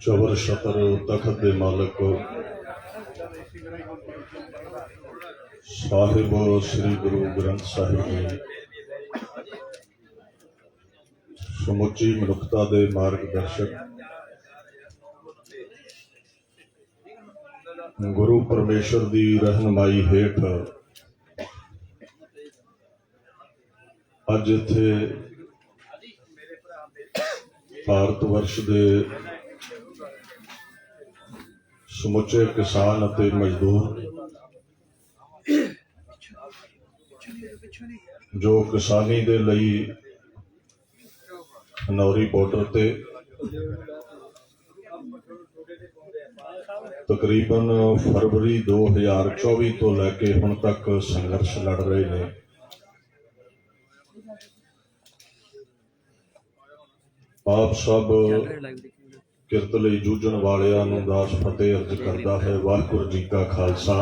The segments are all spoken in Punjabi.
ਚਵਰ ਸ਼ਤਰ ਤਖਤ ਦੇ ਮਾਲਕ ਸਾਹਿਬ ਸ੍ਰੀ ਗੁਰੂ ਗ੍ਰੰਥ ਸਾਹਿਬ ਜੀ ਸਮੁੱਚੀ ਮਨੁੱਖਤਾ ਦੇ ਮਾਰਗਦਰਸ਼ਕ ਗੁਰੂ ਪਰਮੇਸ਼ਰ ਦੀ ਰਹਿਨਮਾਈ ਹੇਠ ਅੱਜ ਇੱਥੇ ਭਾਰਤ ਵਰਸ਼ ਦੇ ਸਮੁੱਚੇ ਕਿਸਾਨ ਅਤੇ ਮਜ਼ਦੂਰ ਜੋ ਕਿਸਾਨੀ ਦੇ ਲਈ ਨੌਰੀ ਬਾਰਡਰ ਤੇ ਤਕਰੀਬਨ ਫਰਵਰੀ 2024 ਤੋਂ ਲੈ ਕੇ ਹੁਣ ਤੱਕ ਸੰਘਰਸ਼ ਲੜ ਰਹੇ ਨੇ। ਆਪ ਸਭ ਕਿਰਤ ਲਈ ਜੂਝਣ ਵਾਲਿਆਂ ਨੂੰ ਦਾਸ ਫਤਿਹ ਅਰਜ ਕਰਦਾ ਹੈ। ਵਾਹਿਗੁਰੂ ਜੀ ਕਾ ਖਾਲਸਾ।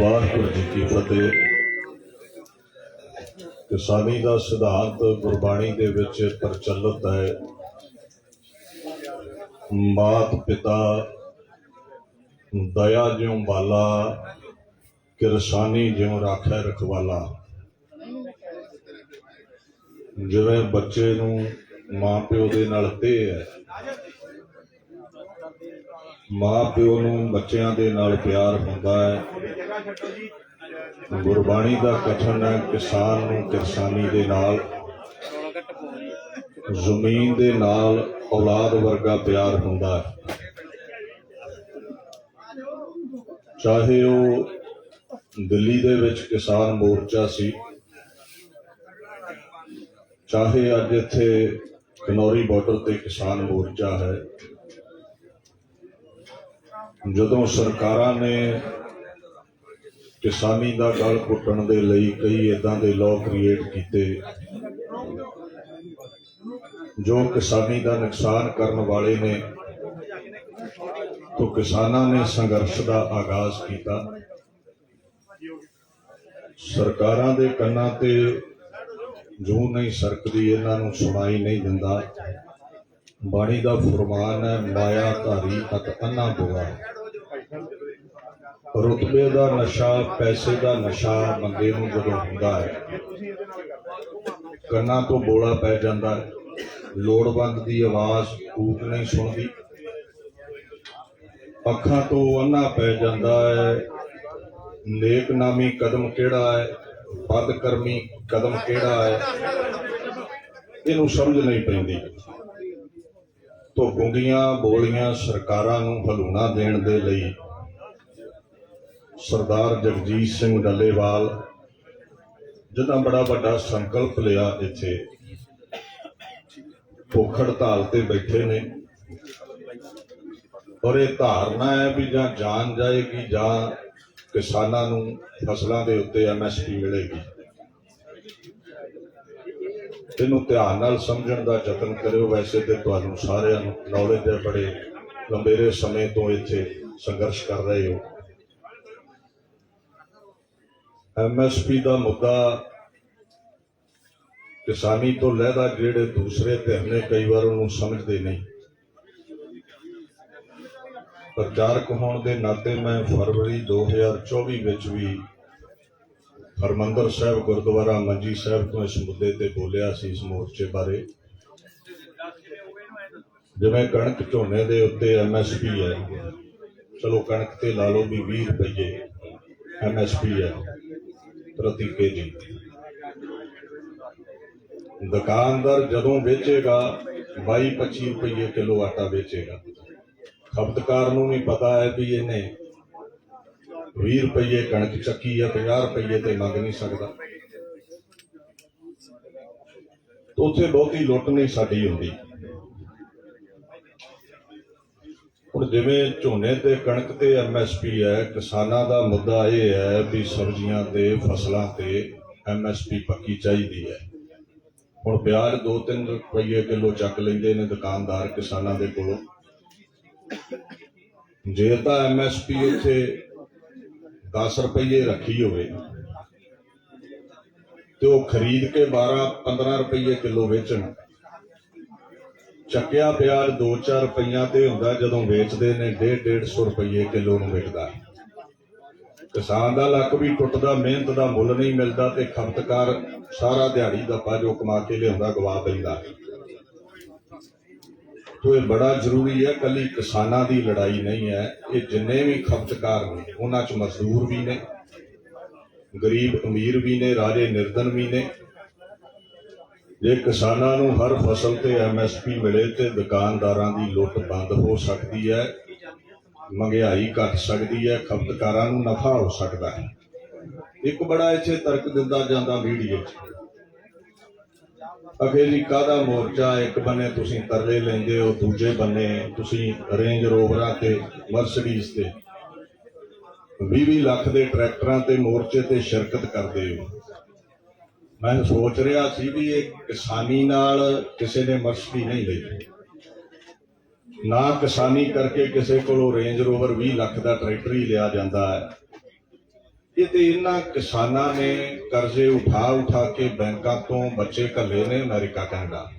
ਵਾਹਿਗੁਰੂ ਜੀ ਕੀ ਫਤਿਹ। ਕਿਸਾਨੀ ਦਾ ਸਿਧਾਂਤ ਗੁਰਬਾਣੀ ਦੇ ਵਿੱਚ ਪ੍ਰਚਲਿਤ ਹੈ। ਮਾਤ ਪਿਤਾ ਦਇਆ ਜਿਉ ਬਾਲਾ ਕਿਰਸਾਨੀ ਜਿਉ ਰਾਖੈ ਰਖਵਾਲਾ। ਜਿਵੇਂ ਬੱਚੇ ਨੂੰ ਮਾਂ ਪਿਓ ਦੇ ਨਾਲ ਤੇ ਹੈ ਮਾਂ ਪਿਓ ਨੂੰ ਬੱਚਿਆਂ ਦੇ ਨਾਲ ਪਿਆਰ ਹੁੰਦਾ ਹੈ। ਗੁਰਬਾਣੀ ਦਾ ਕਥਨ ਹੈ, ਕਿਸਾਨ ਨੂੰ ਕਿਸਾਨੀ ਦੇ ਨਾਲ, ਜ਼ਮੀਨ ਦੇ ਨਾਲ ਔਲਾਦ ਵਰਗਾ ਪਿਆਰ ਹੁੰਦਾ ਹੈ। ਚਾਹੇ ਉਹ ਦਿੱਲੀ ਦੇ ਵਿੱਚ ਕਿਸਾਨ ਮੋਰਚਾ ਸੀ ਚਾਹੇ ਅੱਜ ਇੱਥੇ ਕਨੌਰੀ ਬਾਰਡਰ ਤੇ ਕਿਸਾਨ ਮੋਰਚਾ ਹੈ, ਜਦੋਂ ਸਰਕਾਰਾਂ ਨੇ ਕਿਸਾਨੀ ਦਾ ਗਲ ਘੁੱਟਣ ਦੇ ਲਈ ਕਈ ਇਦਾਂ ਦੇ ਲਾਅ ਕ੍ਰੀਏਟ ਕੀਤੇ, ਜੋ ਕਿਸਾਨੀ ਦਾ ਨੁਕਸਾਨ ਕਰਨ ਵਾਲੇ ਨੇ, ਤੋਂ ਕਿਸਾਨਾਂ ਨੇ ਸੰਘਰਸ਼ ਦਾ ਆਗਾਜ਼ ਕੀਤਾ। ਸਰਕਾਰਾਂ ਦੇ ਕੰਨਾਂ ਤੇ ਜੂ ਨਹੀਂ ਸਰਕਦੀ, ਇਹਨਾਂ ਨੂੰ ਸੁਣਾਈ ਨਹੀਂ ਦਿੰਦਾ। ਬਾਣੀ ਦਾ ਫਰਮਾਨ ਹੈ ਮਾਇਆ ਧਾਰੀ ਅਤ ਅੰਨਾ ਬੁਆ। ਰੁਤਬੇ ਦਾ ਨਸ਼ਾ, ਪੈਸੇ ਦਾ ਨਸ਼ਾ ਬੰਦੇ ਨੂੰ ਜਦੋਂ ਹੁੰਦਾ ਹੈ, ਕੰਨਾਂ ਤੋਂ ਬੋਲਾ ਪੈ ਜਾਂਦਾ ਹੈ। ਲੋੜਵੰਦ ਦੀ ਆਵਾਜ਼ ਕੂਕ ਨਹੀਂ ਸੁਣਦੀ। ਅੱਖਾਂ ਤੋਂ ਅੰਨਾ ਪੈ ਜਾਂਦਾ ਹੈ। ਨੇਕ ਨਾਮੀ ਕਦਮ ਕਿਹੜਾ ਹੈ? ਬਦਕਰਮੀ ਕਦਮ ਕਿਹੜਾ ਹੈ? ਇਹਨੂੰ ਸਮਝ ਨਹੀਂ ਪੈਂਦੀ। ਤੋਂ ਗੁੰਗੀਆਂ ਬੋਲੀਆਂ ਸਰਕਾਰਾਂ ਨੂੰ ਹਲੂਣਾ ਦੇਣ ਦੇ ਲਈ ਸਰਦਾਰ ਜਗਜੀਤ ਸਿੰਘ ਡੱਲੇਵਾਲ ਜਿਹਦਾ ਬੜਾ ਵੱਡਾ ਸੰਕਲਪ ਲਿਆ ਇੱਥੇ, ਭੁੱਖ ਹੜਤਾਲ ਤੇ ਬੈਠੇ ਨੇ। ਔਰ ਇਹ ਧਾਰਨਾ ਹੈ ਵੀ ਜਾਂ ਜਾਨ ਜਾਏਗੀ ਜਾਂ ਕਿਸਾਨਾਂ ਨੂੰ ਫਸਲਾਂ ਦੇ ਉੱਤੇ ਐਮਐਸਪੀ ਮਿਲੇਗੀ। ਇਹਨੂੰ ਧਿਆਨ ਨਾਲ ਸਮਝਣ ਦਾ ਯਤਨ ਕਰਿਓ। ਵੈਸੇ ਤੇ ਤੁਹਾਨੂੰ ਸਾਰਿਆਂ ਨੂੰ ਨੌਲੇਜ ਹੈ ਬੜੇ ਲੰਬੇਰੇ ਸਮੇਂ ਤੋਂ ਇੱਥੇ ਸੰਘਰਸ਼ ਕਰ ਰਹੇ ਹੋ। ਐਮਐਸਪੀ ਦਾ ਮੁੱਦਾ ਕਿਸਾਨੀ ਤੋਂ ਲਹਿਦਾ ਜਿਹੜੇ ਦੂਸਰੇ ਧਿਰ ਨੇ ਕਈ ਵਾਰ ਉਹਨੂੰ ਸਮਝਦੇ ਨਹੀਂ। ਪ੍ਰਚਾਰਕ ਹੋਣ ਦੇ ਨਾਤੇ ਮੈਂ ਫਰਵਰੀ 2024 ਵਿੱਚ ਵੀ ਹਰਮੰਦਰ ਸਾਹਿਬ, ਗੁਰਦੁਆਰਾ ਮੰਜੀ ਸਾਹਿਬ ਤੋਂ ਇਸ ਮੁੱਦੇ ਤੇ ਬੋਲਿਆ ਸੀ ਇਸ ਮੋਰਚੇ ਬਾਰੇ। ਜਿਵੇਂ ਕਣਕ ਝੋਨੇ ਦੇ ਉੱਤੇ ਐਮਐਸਪੀ ਹੈ। ਚਲੋ ਕਣਕ ਤੇ ਲਾ ਲਓ ਵੀ 20 ਰੁਪਏ ਐਮਐਸਪੀ ਹੈ ਪ੍ਰਤੀ ਕੇਜੀ ਦੁਕਾਨਦਾਰ ਜਦੋਂ ਵੇਚੇਗਾ 22 25 ਰੁਪਏ ਕਿਲੋ ਆਟਾ ਵੇਚੇਗਾ। ਖਪਤਕਾਰ ਨੂੰ ਵੀ ਪਤਾ ਹੈ ਵੀ ਇਹਨੇ 20 ਰੁਪਏ ਕਣਕ ਚੱਕੀ ਆ 50 ਰੁਪਏ ਤੇ ਮੰਗ ਨਹੀਂ ਸਕਦਾ। ਤਾਂ ਉੱਥੇ ਬਹੁਤੀ ਲੁੱਟ ਨਹੀਂ ਸਾਡੀ ਹੁੰਦੀ। ਹੁਣ ਜਿਵੇਂ ਝੋਨੇ ਤੇ ਕਣਕ ਤੇ ਐਮਐਸਪੀ ਹੈ, ਕਿਸਾਨਾਂ ਦਾ ਮੁੱਦਾ ਇਹ ਹੈ ਵੀ ਸਬਜ਼ੀਆਂ ਤੇ ਫਸਲਾਂ ਤੇ ਐਮਐਸਪੀ ਪੱਕੀ ਚਾਹੀਦੀ ਹੈ। ਹੁਣ ਪਿਆਜ਼ 2-3 ਰੁਪਏ ਕਿਲੋ ਚੱਕ ਲੈਂਦੇ ਨੇ ਦੁਕਾਨਦਾਰ ਕਿਸਾਨਾਂ ਦੇ ਕੋਲੋਂ। ਜੇ ਤਾਂ ਐਮਐਸਪੀ ਉੱਥੇ 10 ਰੁਪਏ ਰੱਖੀ ਹੋਵੇ ਤੇ ਉਹ ਖਰੀਦ ਕੇ 12 15 ਰੁਪਏ ਕਿਲੋ ਵੇਚਣ। ਚੱਕਿਆ ਪਿਆਜ਼ 2-4 ਰੁਪਈਆ ਤੇ ਹੁੰਦਾ ਜਦੋਂ ਵੇਚਦੇ ਨੇ 1.5 150 ਰੁਪਏ ਕਿਲੋ ਨੂੰ ਵਿਕਦਾ। ਕਿਸਾਨ ਦਾ ਲੱਕ ਵੀ ਟੁੱਟਦਾ, ਮਿਹਨਤ ਦਾ ਮੁੱਲ ਨਹੀਂ ਮਿਲਦਾ ਤੇ ਖਪਤਕਾਰ ਸਾਰਾ ਦਿਹਾੜੀ ਦਾ ਜੋ ਕਮਾ ਕੇ ਲਿਆਉਂਦਾ, ਗਵਾ ਪੈਂਦਾ ਤੋ ਇਹ ਬੜਾ ਜ਼ਰੂਰੀ ਹੈ, ਕੱਲੀ ਕਿਸਾਨਾਂ ਦੀ ਲੜਾਈ ਨਹੀਂ ਹੈ, ਇਹ ਜਿੰਨੇ ਵੀ ਖਪਤਕਾਰ ਨੇ, ਉਹਨਾਂ ਚ ਮਜ਼ਦੂਰ ਵੀ ਨੇ, ਗਰੀਬ ਅਮੀਰ ਵੀ ਨੇ, ਰਾਜੇ ਨਿਰਧਨ ਵੀ ਨੇ। ਜੇ ਕਿਸਾਨਾਂ ਨੂੰ ਹਰ ਫਸਲ ਤੇ ਐਮਐਸਪੀ ਮਿਲੇ ਤੇ ਦੁਕਾਨਦਾਰਾਂ ਦੀ ਲੁੱਟ ਬੰਦ ਹੋ ਸਕਦੀ ਹੈ, ਮਹਿੰਗਾਈ ਘਟ ਸਕਦੀ ਹੈ, ਖਪਤਕਾਰਾਂ ਨੂੰ ਨਫਾ ਹੋ ਸਕਦਾ ਹੈ। ਇੱਕ ਬੜਾ ਇੱਥੇ ਤਰਕ ਦਿੰਦਾ ਜਾਂਦਾ ਮੀਡੀਆ 'ਚ। ਅਖੇ ਜੀ ਕਾਹਦਾ ਮੋਰਚਾ, ਇੱਕ ਬੰਨੇ ਤੁਸੀਂ ਤਰਲੇ ਲੈਂਦੇ ਹੋ, ਦੂਜੇ ਬੰਨੇ ਤੁਸੀਂ ਰੇਂਜ ਰੋਵਰਾਂ ਤੇ ਮਰਸੀਡੀਜ਼ ਤੇ। 20 ਲੱਖ ਦੇ ਟਰੈਕਟਰਾਂ ਤੇ ਮੋਰਚੇ ਤੇ ਸ਼ਿਰਕਤ ਕਰਦੇ ਹੋ। ਮੈਂ ਸੋਚ ਰਿਹਾ ਸੀ ਵੀ ਇਹ ਕਿਸਾਨੀ ਨਾਲ ਕਿਸੇ ਨੇ ਮਰਸਡੀ ਨਹੀਂ ਲਈ। ਨਾ ਕਿਸਾਨੀ ਕਰਕੇ ਕਿਸੇ ਕੋਲੋਂ ਰੇਂਜ ਰੋਵਰ 20 ਲੱਖ ਦਾ ਟਰੈਕਟਰ ਹੀ ਲਿਆ ਜਾਂਦਾ ਹੈ। ਇਹ ਤੇ ਇਹਨਾਂ ਕਿਸਾਨਾਂ ਨੇ ਕਰਜ਼ੇ ਉਠਾ ਉਠਾ ਕੇ ਬੈਂਕਾਂ ਤੋਂ ਬੱਚੇ ਘੱਲੇ ਨੇ ਅਮਰੀਕਾ, ਕੈਨੇਡਾ।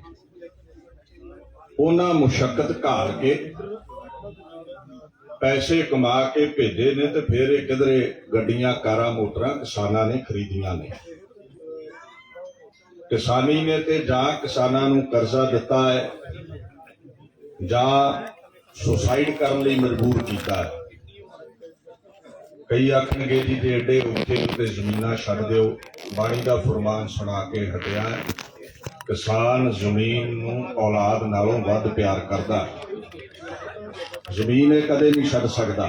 ਉਹਨਾਂ ਮੁਸ਼ਕਲ ਘਾਲ ਕੇ ਪੈਸੇ ਕਮਾ ਕੇ ਭੇਜੇ ਨੇ ਤੇ ਫਿਰ ਇਹ ਕਿਧਰੇ ਗੱਡੀਆਂ, ਕਾਰਾਂ, ਮੋਟਰਾਂ ਕਿਸਾਨਾਂ ਨੇ ਖਰੀਦੀਆਂ ਨੇ। ਕਿਸਾਨੀ ਨੇ ਤੇ ਜਾਂ ਕਿਸਾਨਾਂ ਨੂੰ ਕਰਜ਼ਾ ਦਿੱਤਾ ਹੈ ਜਾਂ ਸੁਸਾਈਡ ਕਰਨ ਲਈ ਮਜਬੂਰ ਕੀਤਾ ਹੈ। ਕਈ ਆਖਣਗੇ ਜੀ ਜੇ ਏਡੇ ਉੱਥੇ ਉੱਤੇ ਜ਼ਮੀਨਾਂ ਛੱਡ ਦਿਓ, ਬਾਣੀ ਦਾ ਫਰਮਾਨ ਸੁਣਾ ਕੇ ਹਟਿਆ ਕਿਸਾਨ ਜ਼ਮੀਨ ਨੂੰ ਔਲਾਦ ਨਾਲੋਂ ਵੱਧ ਪਿਆਰ ਕਰਦਾ ਹੈ। ਜ਼ਮੀਨ ਇਹ ਕਦੇ ਨਹੀਂ ਛੱਡ ਸਕਦਾ।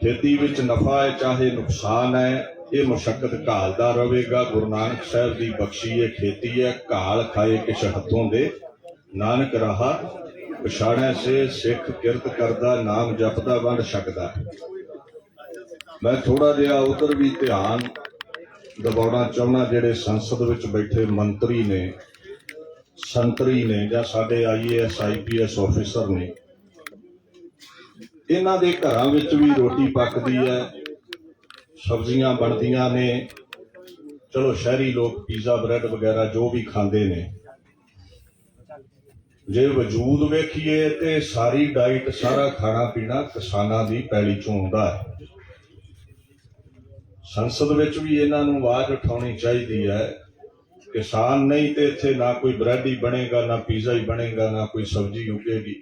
ਖੇਤੀ ਵਿੱਚ ਨਫਾ ਹੈ, ਚਾਹੇ ਨੁਕਸਾਨ ਹੈ, ਇਹ ਮੁਸ਼ਕਲ ਘਾਲਦਾ ਰਹੇਗਾ। ਗੁਰੂ ਨਾਨਕ ਸਾਹਿਬ ਦੀ ਬਖਸ਼ੀ ਹੈ ਖੇਤੀ ਹੈ, ਘਾਲ ਖਾਏ ਕਿਛ ਹੱਥੋਂ ਦੇ। ਨਾਨਕ ਰਹਾ ਪਛਾਣਿਆ ਸੇ, ਸਿੱਖ ਕਿਰਤ ਕਰਦਾ, ਨਾਮ ਜਪਦਾ, ਵੰਡ ਛਕਦਾ ਮੈਂ ਥੋੜਾ ਜਿਹਾ ਉਧਰ ਵੀ ਧਿਆਨ ਦਿਵਾਉਣਾ ਚਾਹੁੰਦਾ, ਜਿਹੜੇ ਸੰਸਦ ਵਿੱਚ ਬੈਠੇ ਮੰਤਰੀ ਨੇ, ਸੰਤਰੀ ਨੇ ਜਾਂ ਸਾਡੇ ਆਈਏਐਸ ਆਈਪੀਐਸ ਆਫੀਸਰ ਨੇ, ਇਹਨਾਂ ਦੇ ਘਰਾਂ ਵਿੱਚ ਵੀ ਰੋਟੀ ਪੱਕਦੀ ਹੈ, ਸਬਜ਼ੀਆਂ ਬਣਦੀਆਂ ਨੇ, ਚਲੋ ਸ਼ਹਿਰੀ ਲੋਕ ਪੀਜ਼ਾ, ਬ੍ਰੈਡ ਵਗੈਰਾ ਜੋ ਵੀ ਖਾਂਦੇ ਨੇ। ਜੇ ਵਜੂਦ ਵੇਖੀਏ ਤੇ ਸਾਰੀ ਡਾਈਟ ਸਾਰਾ ਖਾਣਾ ਪੀਣਾ ਕਿਸਾਨਾਂ ਦੀ ਪੈਲੀ ਚੋਂ ਆਉਂਦਾ ਹੈ। ਸੰਸਦ ਵਿੱਚ ਵੀ ਇਹਨਾਂ ਨੂੰ ਆਵਾਜ਼ ਉਠਾਉਣੀ ਚਾਹੀਦੀ ਹੈ। ਕਿਸਾਨ ਨਹੀਂ ਤੇ ਇੱਥੇ ਨਾ ਕੋਈ ਬ੍ਰੈਡ ਹੀ ਬਣੇਗਾ, ਨਾ ਪੀਜ਼ਾ ਹੀ ਬਣੇਗਾ, ਨਾ ਕੋਈ ਸਬਜ਼ੀ ਉਗੇਗੀ।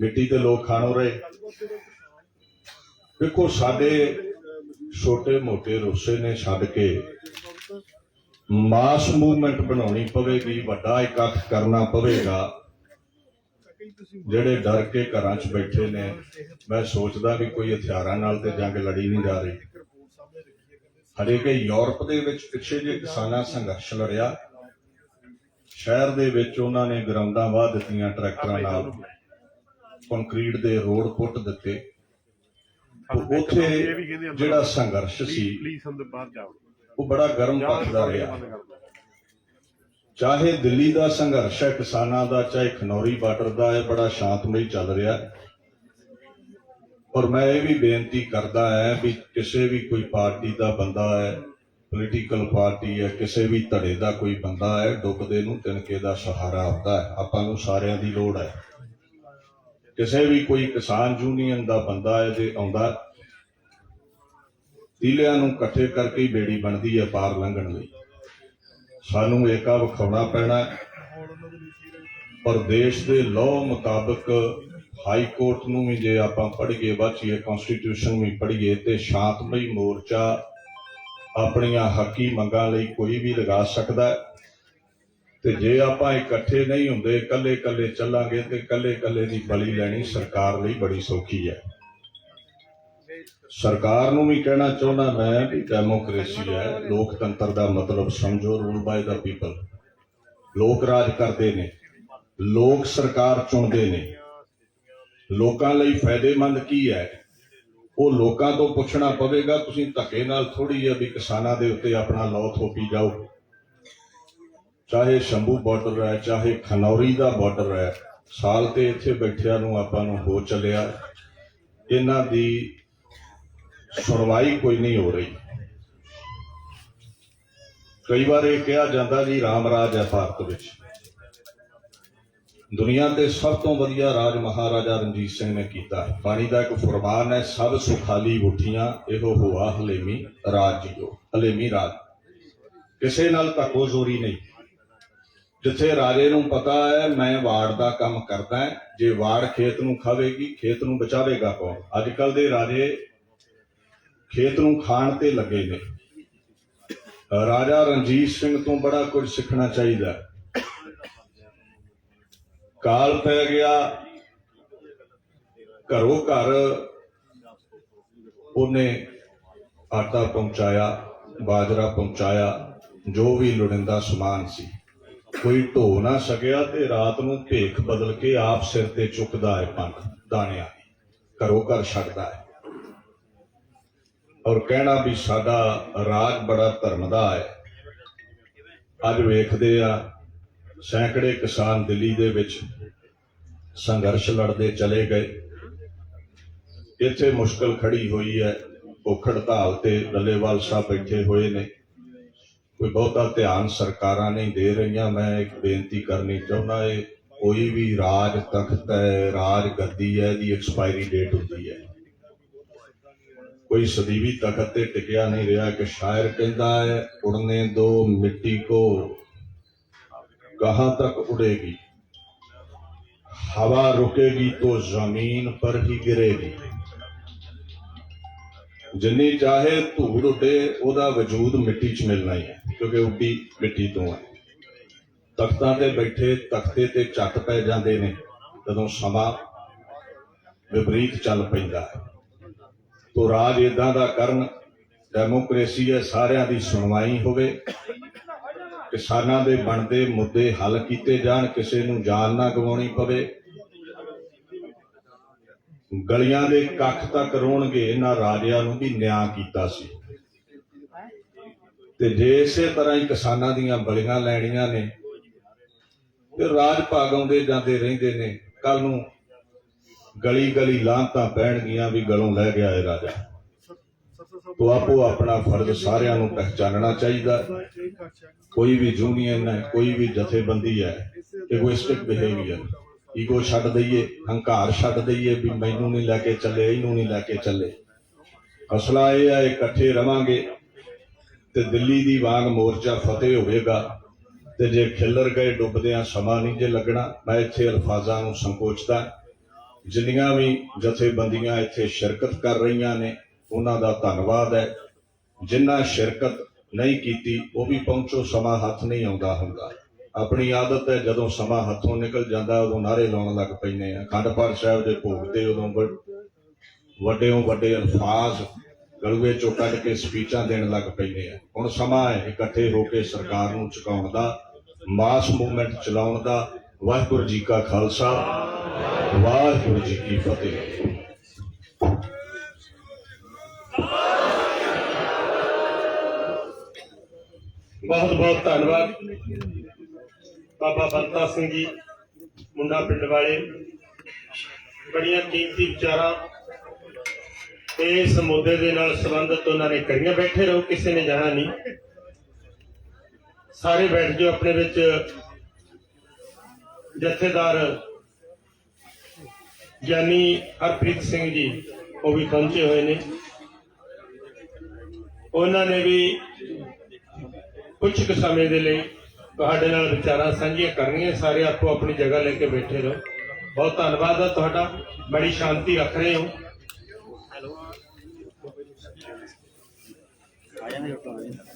ਮਿੱਟੀ ਤੇ ਲੋਕ ਖਾਣੋ ਰਹੇ ਦੇਖੋ, ਸਾਡੇ ਛੋਟੇ ਮੋਟੇ ਰੁੱਸੇ ਨੇ ਛੱਡ ਕੇ ਮਾਸ ਮੂਵਮੈਂਟ ਬਣਾਉਣੀ ਪਵੇਗੀ, ਵੱਡਾ ਇਕੱਠ ਕਰਨਾ ਪਵੇਗਾ। ਜਿਹੜੇ ਡਰ ਕੇ ਘਰਾਂ 'ਚ ਬੈਠੇ ਨੇ, ਮੈਂ ਸੋਚਦਾ ਵੀ ਕੋਈ ਹਥਿਆਰਾਂ ਨਾਲ ਤੇ ਜੰਗ ਲੜੀ ਨਹੀਂ ਜਾ ਰਹੀ। ਹਰੇ ਕਿ ਯੂਰਪ ਦੇ ਵਿੱਚ ਪਿੱਛੇ ਜੇ ਕਿਸਾਨਾਂ ਸੰਘਰਸ਼ ਲੜਿਆ ਸ਼ਹਿਰ ਦੇ ਵਿੱਚ ਉਹਨਾਂ ਨੇ ਗਰਾਊਂਡਾਂ ਵਾਹ ਦਿੱਤੀਆਂ ਟਰੈਕਟਰਾਂ ਨਾਲ। ਕੰਕਰੀਟ ਦੇ ਰੋਡ ਪੁੱਟ ਦਿੱਤੇ। ਉੱਥੇ ਜਿਹੜਾ ਸੰਘਰਸ਼ ਸੀ ਉਹ ਬੜਾ ਗਰਮ ਪੱਖ ਦਾ ਰਿਹਾ। ਚਾਹੇ ਦਿੱਲੀ ਦਾ ਸੰਘਰਸ਼ ਹੈ ਕਿਸਾਨਾਂ ਦਾ ਚਾਹੇ ਖਨੌਰੀ ਬਾਰਡਰ ਦਾ ਹੈ ਬੜਾ ਸ਼ਾਂਤਮਈ ਚੱਲ ਰਿਹਾ। ਹੈ ਔਰ ਮੈਂ ਇਹ ਵੀ ਬੇਨਤੀ ਕਰਦਾ ਹੈ ਵੀ ਕਿਸੇ ਵੀ ਕੋਈ ਪਾਰਟੀ ਦਾ ਬੰਦਾ ਹੈ ਪੋਲੀਟੀਕਲ ਪਾਰਟੀ ਹੈ, ਕਿਸੇ ਵੀ ਧੜੇ ਦਾ ਕੋਈ ਬੰਦਾ ਹੈ, ਡੁੱਬਦੇ ਨੂੰ ਤਿਨਕੇ ਦਾ ਸਹਾਰਾ ਹੁੰਦਾ ਹੈ। ਆਪਾਂ ਨੂੰ ਸਾਰਿਆਂ ਦੀ ਲੋੜ ਹੈ। ਕਿਸੇ ਵੀ ਕੋਈ ਕਿਸਾਨ ਯੂਨੀਅਨ ਦਾ ਬੰਦਾ ਹੈ, ਜੇ ਆਉਂਦਾ, ਤੀਲਿਆਂ ਨੂੰ ਇਕੱਠੇ ਕਰਕੇ ਹੀ ਬੇੜੀ ਬਣਦੀ ਹੈ ਪਾਰ ਲੰਘਣ ਲਈ। ਸਾਨੂੰ ਏਕਾ ਵਿਖਾਉਣਾ ਪੈਣਾ ਹੈ। ਔਰ ਦੇਸ਼ ਦੇ ਲਾਅ ਮੁਤਾਬਕ ਹਾਈ ਕੋਰਟ ਨੂੰ ਵੀ ਜੇ ਆਪਾਂ ਪੜ੍ਹੀਏ ਵਾਚੀਏ ਕਨਸਟੀਟਿਊਸ਼ਨ ਵੀ ਪੜ੍ਹੀਏ, ਤੇ ਸ਼ਾਂਤਮਈ ਮੋਰਚਾ ਆਪਣੀਆਂ ਹੱਕੀ ਮੰਗਾਂ ਲਈ ਕੋਈ ਵੀ ਲਗਾ ਸਕਦਾ ਹੈ। ਤੇ ਜੇ ਆਪਾਂ ਇਕੱਠੇ ਨਹੀਂ ਹੁੰਦੇ ਇਕੱਲੇ ਇਕੱਲੇ ਚੱਲਾਂਗੇ, ਤੇ ਇਕੱਲੇ ਇਕੱਲੇ ਦੀ ਬਲੀ ਲੈਣੀ ਸਰਕਾਰ ਲਈ ਬੜੀ ਸੌਖੀ ਹੈ। ਸਰਕਾਰ ਨੂੰ ਵੀ ਕਹਿਣਾ ਚਾਹੁੰਦਾ ਮੈਂ ਵੀ ਡੈਮੋਕ੍ਰੇਸੀ ਹੈ, ਲੋਕਤੰਤਰ ਦਾ ਮਤਲਬ ਸਮਝੋ ਰੂਲ ਬਾਈ ਦਾ ਪੀਪਲ ਲੋਕ ਰਾਜ ਕਰਦੇ ਨੇ, ਲੋਕ ਸਰਕਾਰ ਚੁਣਦੇ ਨੇ। ਲੋਕਾਂ ਲਈ ਫਾਇਦੇਮੰਦ ਕੀ ਹੈ? ਉਹ ਲੋਕਾਂ ਤੋਂ ਪੁੱਛਣਾ ਪਵੇਗਾ, ਤੁਸੀਂ ਧੱਕੇ ਨਾਲ ਥੋੜੀ ਹੈ ਵੀ ਕਿਸਾਨਾਂ ਦੇ ਉੱਤੇ ਆਪਣਾ ਲਾਅ ਥੋਪੀ ਜਾਓ। ਚਾਹੇ ਸ਼ੰਭੂ ਬਾਰਡਰ ਹੈ, ਚਾਹੇ ਖਨੌਰੀ ਦਾ ਬਾਰਡਰ ਹੈ, ਸਾਲ ਤੇ ਇੱਥੇ ਬੈਠਿਆਂ ਨੂੰ ਆਪਾਂ ਨੂੰ ਹੋ ਚੱਲਿਆ। ਇਹਨਾਂ ਦੀ ਸੁਣਵਾਈ ਕੋਈ ਨਹੀਂ ਹੋ ਰਹੀ। ਕਈ ਵਾਰ ਇਹ ਕਿਹਾ ਜਾਂਦਾ ਜੀ, ਰਾਮ ਰਾਜ ਹੈ ਭਾਰਤ ਵਿੱਚ। ਦੁਨੀਆ ਤੇ ਸਭ ਤੋਂ ਵਧੀਆ ਰਾਜ ਮਹਾਰਾਜਾ ਰਣਜੀਤ ਸਿੰਘ ਨੇ ਕੀਤਾ ਹੈ। ਬਾਣੀ ਦਾ ਇੱਕ ਫਰਮਾਨ ਹੈ, ਸਭ ਸੁਖਾਲੀ ਉਠੀਆਂ, ਇਹੋ ਹੋਆ ਹਲੇਮੀ ਰਾਜ ਜੀਓ, ਹਲੇਮੀ ਰਾਜ। ਕਿਸੇ ਨਾਲ ਧੱਕੋ ਜ਼ੋਰੀ ਨਹੀਂ। ਜਿੱਥੇ ਰਾਜੇ ਨੂੰ ਪਤਾ ਹੈ, ਮੈਂ ਵਾੜ ਦਾ ਕੰਮ ਕਰਦਾ ਹੈ। ਜੇ ਵਾੜ ਖੇਤ ਨੂੰ ਖਾਵੇਗੀ, ਖੇਤ ਨੂੰ ਬਚਾਵੇਗਾ ਕੌਣ? ਅੱਜ ਕੱਲ ਦੇ ਰਾਜੇ ਖੇਤ ਨੂੰ ਖਾਣ ਤੇ ਲੱਗੇ ਨੇ। ਰਾਜਾ ਰਣਜੀਤ ਸਿੰਘ ਤੋਂ ਬੜਾ ਕੁਝ ਸਿੱਖਣਾ ਚਾਹੀਦਾ ਹੈ। ਕਾਲ ਪੈ ਗਿਆ। ਘਰੋਂ ਘਰ ਉਹਨੇ ਆਟਾ ਪਹੁੰਚਾਇਆ, ਬਾਜਰਾ ਪਹੁੰਚਾਇਆ, ਜੋ ਵੀ ਲੋੜਿੰਦਾ ਸਮਾਨ ਸੀ। ਕੋਈ ਢੋ ਨਾ ਸਕਿਆ ਤੇ ਰਾਤ ਨੂੰ ਭੇਖ ਬਦਲ ਕੇ ਆਪ ਸਿਰ ਤੇ ਚੁੱਕਦਾ ਹੈ ਪੰਖ ਦਾਣਿਆਂ ਘਰੋਂ ਘਰ ਛੱਡਦਾ ਹੈ। ਔਰ ਕਹਿਣਾ ਵੀ ਸਾਡਾ ਰਾਜ ਬੜਾ ਧਰਮ ਦਾ ਹੈ। ਅੱਜ ਵੇਖਦੇ ਆ ਸੈਂਕੜੇ ਕਿਸਾਨ ਦਿੱਲੀ ਦੇ ਵਿੱਚ ਸੰਘਰਸ਼ ਲੜਦੇ ਚਲੇ ਗਏ। ਇੱਥੇ ਮੁਸ਼ਕਲ ਖੜੀ ਹੋਈ ਹੈ। ਭੁੱਖ ਹੜਤਾਲ ਤੇ ਡੱਲੇਵਾਲ ਸਾਹਿਬ ਬੈਠੇ ਹੋਏ ਨੇ। ਕੋਈ ਬਹੁਤਾ ਧਿਆਨ ਸਰਕਾਰਾਂ ਨਹੀਂ ਦੇ ਰਹੀਆਂ। ਮੈਂ ਇੱਕ ਬੇਨਤੀ ਕਰਨੀ ਚਾਹੁੰਦਾ ਏ, ਕੋਈ ਵੀ ਰਾਜ ਤਖਤ ਹੈ, ਰਾਜ ਗੱਦੀ ਹੈ ਦੀ ਐਕਸਪਾਇਰੀ ਡੇਟ ਹੁੰਦੀ ਹੈ। ਕੋਈ ਸਦੀਵੀ ਤਖਤ ਤੇ ਟਿਕਿਆ ਨਹੀਂ ਰਿਹਾ ਕਿ ਸ਼ਾਇਰ ਕਹਿੰਦਾ ਹੈ, ਉੜਨੇ ਦੋ ਮਿੱਟੀ ਕੋ ਕਹਾਂ ਤੱਕ ਉੜੇਗੀ हवा रुकेगी तो जमीन पर ही गिरेगी ਜਿੰਨੀ ਚਾਹੇ ਧੂੜ ਉੱਡੇ ਉਹਦਾ ਵਜੂਦ ਮਿੱਟੀ 'ਚ ਮਿਲਣਾ ਹੀ ਹੈ ਕਿਉਂਕਿ ਉੱਡੀ ਮਿੱਟੀ ਤੋਂ ਹੈ ਤਖਤਾਂ ਤੇ ਬੈਠੇ ਤਖਤੇ ਤੇ ਝੱਟ ਪੈ ਜਾਂਦੇ ਨੇ ਜਦੋਂ ਸਮਾਂ ਵਿਪਰੀਤ ਚੱਲ ਪੈਂਦਾ ਹੈ ਤੋ ਰਾਜ ਇਦਾਂ ਦਾ ਕਰਨ ਡੈਮੋਕ੍ਰੇਸੀ ਹੈ ਸਾਰਿਆਂ ਦੀ ਸੁਣਵਾਈ ਹੋਵੇ ਕਿਸਾਨਾਂ ਦੇ ਬਣਦੇ ਮੁੱਦੇ ਹੱਲ ਕੀਤੇ ਜਾਣ ਕਿਸੇ ਨੂੰ ਜਾਨ ਨਾ ਗਵਾਉਣੀ ਪਵੇ ਗਲੀਆਂ ਦੇ ਕੱਖ ਤੱਕ ਰੋਣਗੇ, ਇਹਨਾਂ ਰਾਜਿਆਂ ਨੂੰ ਵੀ ਨਿਆਂ ਕੀਤਾ ਸੀ। ਤੇ ਜੇ ਇਸੇ ਤਰ੍ਹਾਂ ਹੀ ਕਿਸਾਨਾਂ ਦੀਆਂ ਬਲੀਆਂ ਲੈਣੀਆਂ ਨੇ ਤੇ ਰਾਜ ਭਾਗ ਆਉਂਦੇ ਜਾਂਦੇ ਰਹਿੰਦੇ ਨੇ। ਕੱਲ ਨੂੰ ਗਲੀ ਗਲੀ ਲਾਂਤਾਂ ਪੈਣਗੀਆਂ ਵੀ ਗਲੋਂ ਲੈ ਗਿਆ ਹੈ ਰਾਜਾ। ਤੋ ਆਪੋ ਆਪਣਾ ਫਰਜ਼ ਸਾਰਿਆਂ ਨੂੰ ਪਹਿਚਾਨਣਾ ਚਾਹੀਦਾ। ਕੋਈ ਵੀ ਯੂਨੀਅਨ ਹੈ, ਕੋਈ ਵੀ ਜਥੇਬੰਦੀ ਹੈ ਇਗੋਇਸਟਿਕ ਬਿਹੇਵੀਅਰ ਈਗੋ ਛੱਡ ਦਈਏ, ਹੰਕਾਰ ਛੱਡ ਦਈਏ ਵੀ ਮੈਨੂੰ ਨਹੀਂ ਲੈ ਕੇ ਚੱਲੇ, ਇਹਨੂੰ ਨਹੀਂ ਲੈ ਕੇ ਚੱਲੇ। ਅਸਲਾ ਇਹ ਹੈ ਇਕੱਠੇ ਰਵਾਂਗੇ ਤੇ ਦਿੱਲੀ ਦੀ ਵਾਂਗ ਮੋਰਚਾ ਫਤਿਹ ਹੋਵੇਗਾ ਤੇ ਜੇ ਖਿੱਲਰ ਗਏ ਡੁੱਬਦਿਆਂ ਸਮਾਂ ਨਹੀਂ ਜੇ ਲੱਗਣਾ, ਮੈਂ ਇੱਥੇ ਅਲਫਾਜ਼ਾਂ ਨੂੰ ਸੰਕੋਚਦਾ। ਜਿੰਨੀਆਂ ਵੀ ਜਥੇਬੰਦੀਆਂ ਇੱਥੇ ਸ਼ਿਰਕਤ ਕਰ ਰਹੀਆਂ ਨੇ, ਉਹਨਾਂ ਦਾ ਧੰਨਵਾਦ ਹੈ। ਜਿਨ੍ਹਾਂ ਸ਼ਿਰਕਤ ਨਹੀਂ ਕੀਤੀ, ਉਹ ਵੀ ਪਹੁੰਚੋ, ਸਮਾਂ ਹੱਥ ਨਹੀਂ ਆਉਂਦਾ ਹੁੰਦਾ। ਆਪਣੀ ਆਦਤ ਹੈ ਜਦੋਂ ਸਮਾਂ ਹੱਥੋਂ ਨਿਕਲ ਜਾਂਦਾ, ਉਦੋਂ ਨਾਰੇ ਲਾਉਣ ਲੱਗ ਪੈਂਦੇ ਆ। ਅਖੰਡ ਪਾਠ ਸਾਹਿਬ ਦੇ ਭੋਗ ਤੇ ਉਦੋਂ ਵ- ਵੱਡੇ ਅਲਫਾਜ਼ ਗਲਵੇ ਚੋਂ ਕੱਢ ਕੇ ਸਪੀਚਾਂ ਦੇਣ ਲੱਗ ਪੈਂਦੇ ਆ। ਹੁਣ ਸਮਾਂ ਹੈ ਇਕੱਠੇ ਹੋ ਕੇ ਸਰਕਾਰ ਨੂੰ ਚੁਕਾਉਣ ਦਾ, ਮਾਸ ਮੂਵਮੈਂਟ ਚਲਾਉਣ ਦਾ। ਵਾਹਿਗੁਰੂ ਜੀ ਕਾ ਖਾਲਸਾ, ਵਾਹਿਗੁਰੂ ਜੀ ਕੀ ਫਤਿਹ। ਬਹੁਤ ਬਹੁਤ ਧੰਨਵਾਦ। ਬਾਬਾ ਬੰਤਾ ਸਿੰਘ ਜੀ, ਮੁੰਡਾ ਪਿੰਡ ਵਾਲੇ। ਬੜੀਆਂ ਕੀਮਤੀ ਵਿਚਾਰਾਂ ਇਸ ਮੁੱਦੇ ਦੇ ਨਾਲ ਸੰਬੰਧਿਤ ਉਹਨਾਂ ਨੇ ਕਰੀਆਂ। ਬੈਠੇ ਰਹੋ, ਕਿਸੇ ਨੇ ਜਾਣਾ ਨਹੀਂ। ਸਾਰੇ ਬੈਠ ਜਾਓ ਆਪਣੇ ਵਿੱਚ। ਜਥੇਦਾਰ ਗਿਆਨੀ ਹਰਪ੍ਰੀਤ ਸਿੰਘ ਜੀ, ਉਹ ਵੀ ਪਹੁੰਚੇ ਹੋਏ ਨੇ। ਉਹਨਾਂ ਨੇ ਵੀ ਕੁਝ ਕੁ ਸਮੇਂ ਦੇ ਲਈ ਤੁਹਾਡੇ ਨਾਲ ਵਿਚਾਰਾਂ ਸਾਂਝੀਆਂ ਕਰਨੀਆਂ, ਸਾਰੇ ਆਪੋ ਆਪਣੀ ਜਗ੍ਹਾ ਲੈ ਕੇ ਬੈਠੇ ਰਹੋ। ਬਹੁਤ ਧੰਨਵਾਦ ਹੈ ਤੁਹਾਡਾ, ਬੜੀ ਸ਼ਾਂਤੀ ਰੱਖ ਰਹੇ ਹੋ। ਆ ਜਾਣਾ